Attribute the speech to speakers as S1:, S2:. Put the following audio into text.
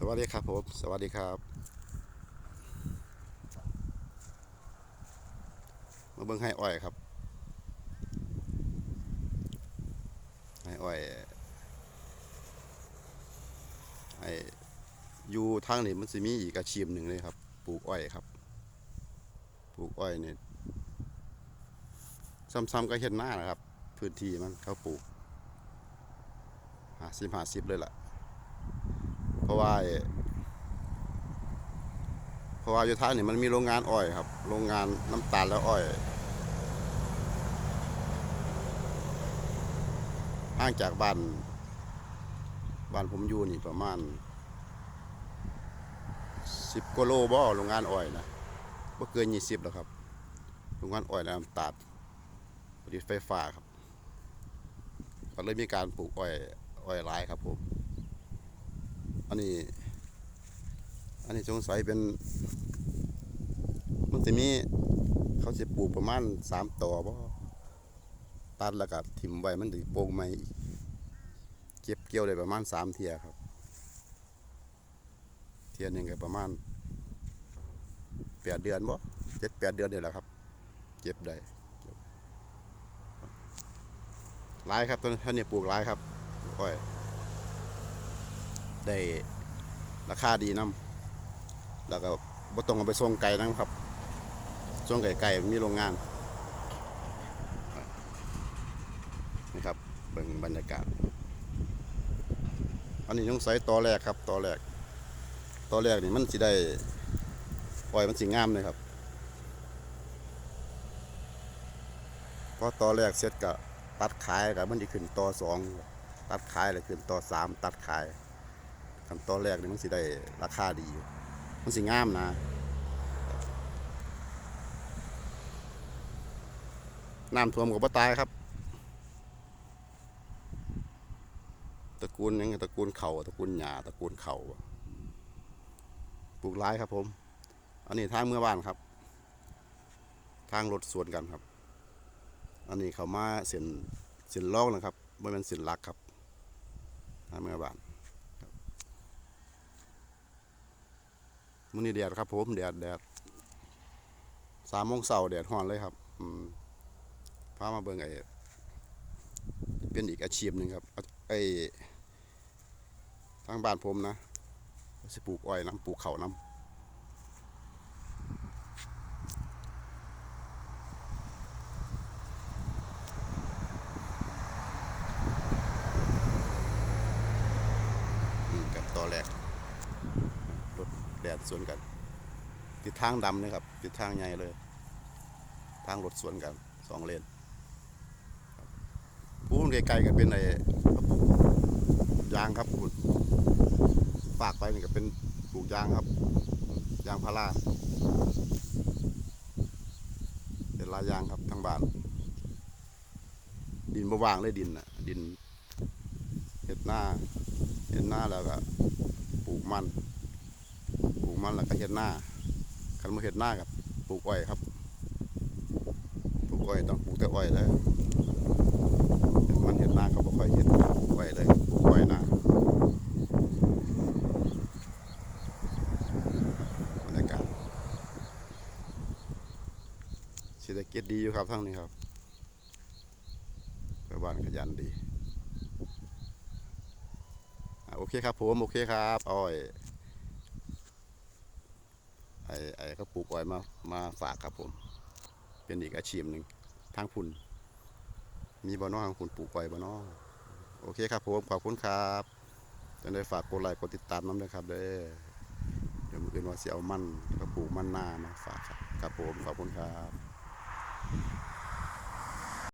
S1: สวัสดีครับผม สวัสดีครับ มาเบิ่งให้อ้อยครับ ให้อ้อยไอ้อยู่ทางนี้มันสิมีอีกอาชีพหนึ่งเลยครับ ปลูกอ้อยครับ ปลูกอ้อยเนี่ยซ้ำๆก็เห็นหน้านะครับ พื้นที่มันเขาปลูกหาสิบหาสิบเลยล่ะ เพราะว่าเพราะว่าอยู่ท่างนี่มันมีโรงงานอ้อยครับ โรงงานน้ำตาลและอ้อยห่างจากบ้านบ้านผมอยู่นี่ประมาณสิบกโลบ่โรงงานอ้อยนะบ่เกินยี่สิบแล้วครับโรงงานอ้อยและน้ำตาลผลิตไฟฟ้าครับก็เลยมีการปลูกอ้อยอ้อยหลายครับผม อันนี้ อันนี้สงสัยเป็น มันจะมี เขาจะปลูกประมาณสามต่อบ่ตัดแล้วก็ถิ่มไว้มันถึงโป่งใหม่เก็บเกี่ยวได้ประมาณสามเทียครับ เทียหนึ่งก็ประมาณแปดเดือนบ่เจ็ดแปดเดือนนี่แหละครับ เก็บได้หลายครับตอนนี้ปลูกหลายครับอ้อย ได้ราคาดีนํแล้วก็บ่ต้องเอาไปส่งไกลนะครับส่งไกลๆมีโรงงานนี่ครับเบิ่งบรรยากาศ อันนี้ต้องใส่ตอแรกครับตอแรกตอแรกนี่มันสิได้ปล่อยมันสิงามเลยครับพอตอแรกเสร็จก็ตัดขายกับมันจะขึ้นตอสองตัดขายแล้วขึ้นตอสามตัดขาย ขั้นตอนแรกนี่มันสิได้ราคาดี มันสิงามนะ น้ำท่วมกับบ่ตายครับ ตระกูลยังตระกูลเขาตระกูลหญ้าตระกูลเขาปลูกร้ายครับผม อันนี้ทางเมื่อบ้านครับ ทางรถสวนกันครับ อันนี้เขามาเส้นเส้นลองนะครับไม่เป็นเส้นลักครับทางเมื่อบ้าน มื้อนี้แดดครับผมแดดแดดสามโมงเช้าแดดร้อนเลยครับอืมพามาเบิ่งไอ้เป็นอีกอาชีพหนึ่งครับไอ้ทางบ้านผมนะสิปลูกอ้อยน้ำปลูกเขาน้ำกับตอแรก แดดสวนกัน ติดทางดำเลยครับ ติดทางใหญ่เลย ทางรถสวนกันสองเลนครับพูนไกลๆก็เป็นไอ้ยางครับคุณฝากไปนี่ก็เป็นปลูกยางครับ ยางพาราเป็นลายยางครับทั้งบ้าน ดินบว่างเลยดินน่ะ ดินเห็ดหน้าเห็ดหน้าแล้วก็ปลูกมัน ปลูกมันแล้วก็เห็ดหน้าคันมาเห็ดหน้ากับปลูกอ้อยครับ ปลูกอ้อยต้องปลูกแต่อ้อยเลยเห็ดมันเห็ดหน้าเขาบ่ค่อยเห็ดปลูกอ้อยเลยปลูกอ้อยหน้าบรรยากาศเศรษฐกิจดีอยู่ครับทั้งนี้ครับชาวบ้านขยันดีโอเคครับผม โอเคครับ อ้อย ไอ้ไอ้เขาปลูกอ้อยมามาฝากครับผม เป็นอีกอาชีพหนึ่งทางพุ่น มีบ่อน้อทางพุ่นปลูกอ้อยบ่อน้อโอเคครับผมขอบคุณครับจะได้ฝากกดไลค์กดติดตามน้ำด้วยครับเด้อเดี๋ยวมืออื่นว่าสิเอามันก็ปลูกมันนามาฝากครับครับผมขอบคุณครับ